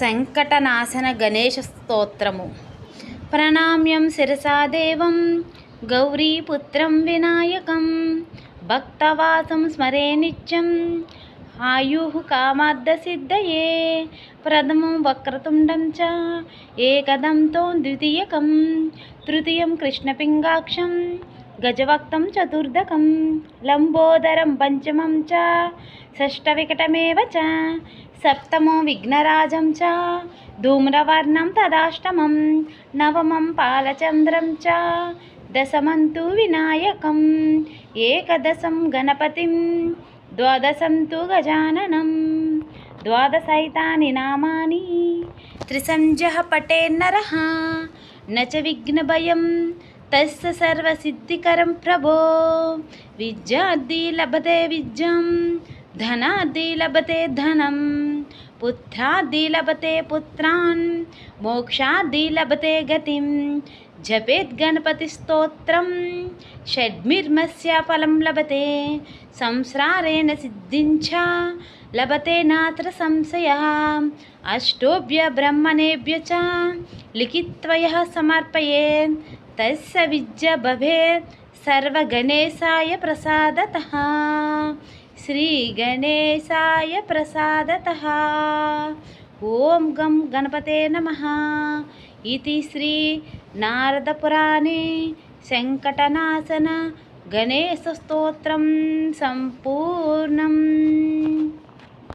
సంకటనాశన గణేష స్తోత్రము. ప్రణామ్యం శిరసాదేవం గౌరీపుత్రం వినాయకం భక్తవాసం స్మరే నిత్యం. ఆయు కామార్థసిద్ధయే ప్రథమం వక్రతుండం చ ఏకదంతో ద్వితీయకం. తృతీయం కృష్ణపింగాక్షం గజవక్తం చతుర్దకం లంబోదరం పంచమం చ షష్టవికటమేవ చ సప్తమో విఘ్నరాజం చ ధూమ్రవర్ణం తదాష్టమం నవమం పాలచంద్రం చ దశమంతు వినాయకం ఏకదశం గణపతిం ద్వాదశం తు గజాననం ద్వాదశైతాని నామాని త్రిసంజః పటే నరః నచ విఘ్నభయం తస్స సర్వసిద్ధికరం ప్రభో విద్యార్థి లభతే విద్యం ధనార్థి లభతే ధనం పుత్రాది లభతే పుత్రాన్ మోక్షాది లభతే గతిం. జపేద్ గణపతి స్తోత్రం షడ్మిర్మస్య ఫలం లభతే సంసారేణ సిద్ధించ లభతే నాత్ర సంశయ. అష్టోభ్య బ్రహ్మణేభ్య చ లిఖిత్వయ సమర్పయే. తస్య విద్య భవేత్ సర్వగణేశాయ ప్రసాదత. श्रीगणेशाय प्रसादतः ॐ गं गणपते नमः इति श्रीनारदपुराणे शङ्कटनाशन गणेशस्तोत्रं सम्पूर्णम्